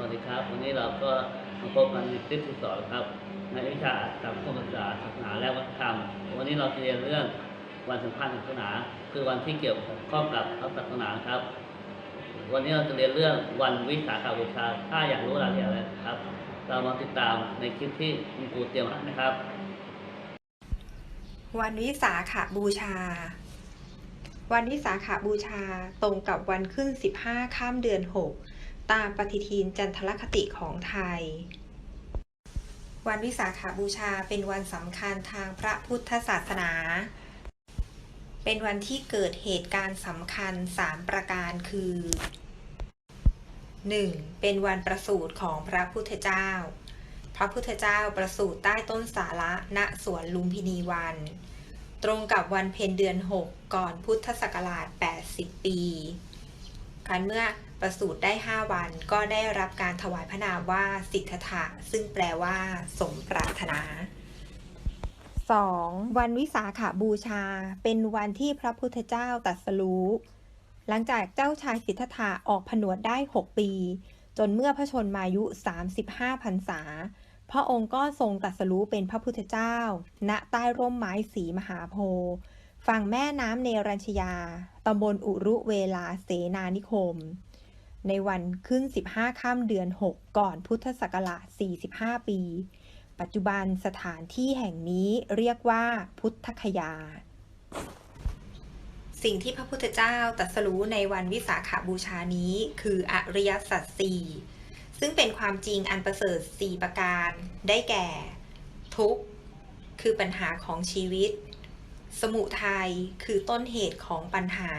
ลิปที่สองครับ ในวิชาสังคมศึกษาศาสนาและวัฒนธรรม วันนี้เราจะเรียนเรื่องวันสำคัญทางศาสนา คือวันที่เกี่ยวข้องกับพระศาสนาครับ วันนี้เราจะเรียนเรื่องวันวิสาขบูชา ถ้าอยากรู้รายละเอียดอะไรนะครับ เรามาติดตามในคลิปที่คุณครูเตรียมไว้นะครับ วันวิสาขบูชาวันวิสาขบูชาตรงกับวันขึ้น 15 ข้ามเดือน 6 ตามปฏิทินจันทรคติของไทย วันวิสาขบูชาเป็นวันสำคัญทางพระพุทธศาสนา เป็นวันที่เกิดเหตุการณ์สำคัญ 3 ประการคือ 1. เป็นวันประสูติของพระพุทธเจ้า พระพุทธเจ้าประสูติใต้ต้นสาระณสวนลุมพินีวัน ตรงกับวันเพ็ญเดือน 6 ก่อนพุทธศักราช 80 ปีครั้นเมื่อ ประสูติได้ 5 วัน ก็ได้รับการถวายพระนามว่าสิทธะซึ่งแปลว่าสมปรารถนา 2. วันวิสาขาบูชา เป็นวันที่พระพุทธเจ้าตรัสรู้ หลังจากเจ้าชายสิทธัตถะออกผนวดได้ 6 ปี จนเมื่อพระชนมายุ 35พรรษา พระองค์ก็ทรงตรัสรู้เป็นพระพุทธเจ้า ณใต้ร่มไม้สีมหาโพธิ์ฝั่งแม่น้ำเนรัญชยาตำบลอุรุเวลาเสนานิคม ในวันขึ้น 15 ข้ามเดือน 6 ก่อนพุทธศักราช 45 ปี ปัจจุบันสถานที่แห่งนี้เรียกว่าพุทธคยา สิ่งที่พระพุทธเจ้าตรัสรู้ในวันวิสาขาบูชานี้คืออริยสัจสี่ซึ่งเป็นความจริงอันประเสริฐสี่ประการ ได้แก่ ทุกข์ คือปัญหาของชีวิต สมุทัยคือต้นเหตุของปัญหา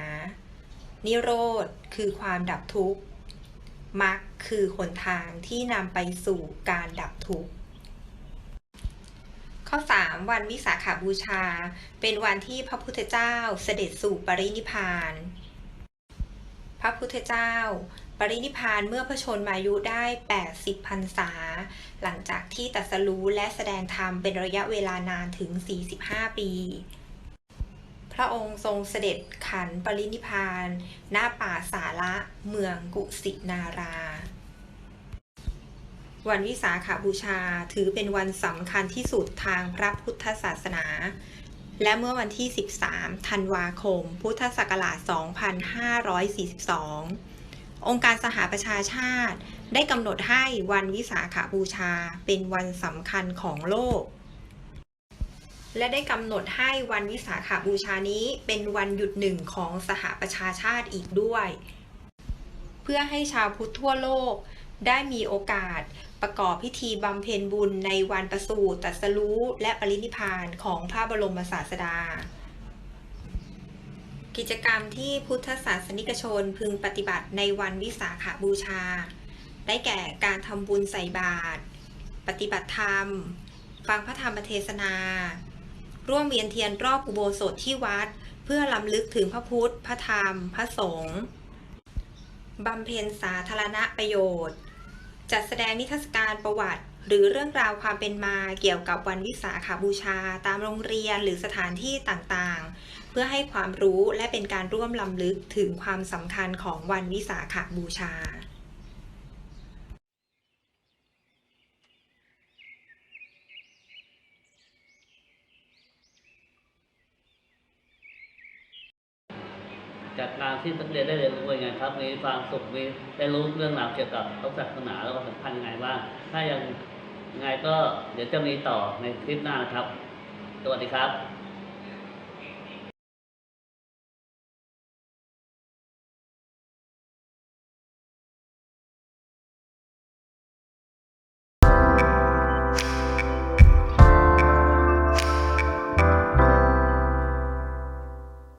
นิโรธ คือความดับทุกข์ มรรคคือหนทางที่นำไปสู่การดับทุกข์ข้อ 3 วันวิสาขาบูชา เป็นวันที่พระพุทธเจ้าเสด็จสู่ปรินิพาน พระพุทธเจ้า ปรินิพานเมื่อพระชนมายุได้ 80พรรษา หลังจากที่ตัสรู้และแสดงธรรมเป็นระยะเวลานานถึง 45 ปี พระองค์ทรงเสด็จขันปรินิพาน หน้าป่าสาระเมืองกุสินารา วันวิสาขาบูชาถือเป็นวันสำคัญที่สุดทางพระพุทธศาสนา และเมื่อวันที่ 13 ธันวาคม พุทธศักราช 2542 องค์การสหประชาชาติได้กำหนดให้วันวิสาขาบูชาเป็นวันสำคัญของโลก และได้กำหนดให้วันวิสาขาบูชานี้เป็นวันหยุดหนึ่งของสหประชาชาติอีกด้วย เพื่อให้ชาวพุทธทั่วโลกได้มีโอกาสประกอบพิธีบำเพ็ญบุญในวันประสูติตรัสรู้และปรินิพพานของพระบรมศาสดา กิจกรรมที่พุทธศาสนิกชนพึงปฏิบัติในวันวิสาขาบูชา ได้แก่การทำบุญใส่บาตรปฏิบัติธรรม ฟังพระธรรมเทศนา ร่วมเวียนเทียนรอบอุโบสถที่วัด เพื่อลำลึกถึงพระพุทธ พระธรรม พระสงฆ์บำเพ็ญสาธารณประโยชน์ จัดแสดงนิทรรศการประวัติ หรือเรื่องราวความเป็นมาเกี่ยวกับวันวิสาขาบูชา ตามโรงเรียนหรือสถานที่ต่างๆ เพื่อให้ความรู้และเป็นการร่วมลำลึกถึงความสำคัญของวันวิสาขาบูชา จากการที่นักเรียนได้เรียนรู้ยังไงครับ มีความสุขมีได้รู้เรื่องราวเกี่ยวกับพระศาสนาแล้วก็สำคัญยังไงบ้างถ้ายังยังไงก็เดี๋ยวจะมีต่อในคลิปหน้านะครับ สวัสดีครับ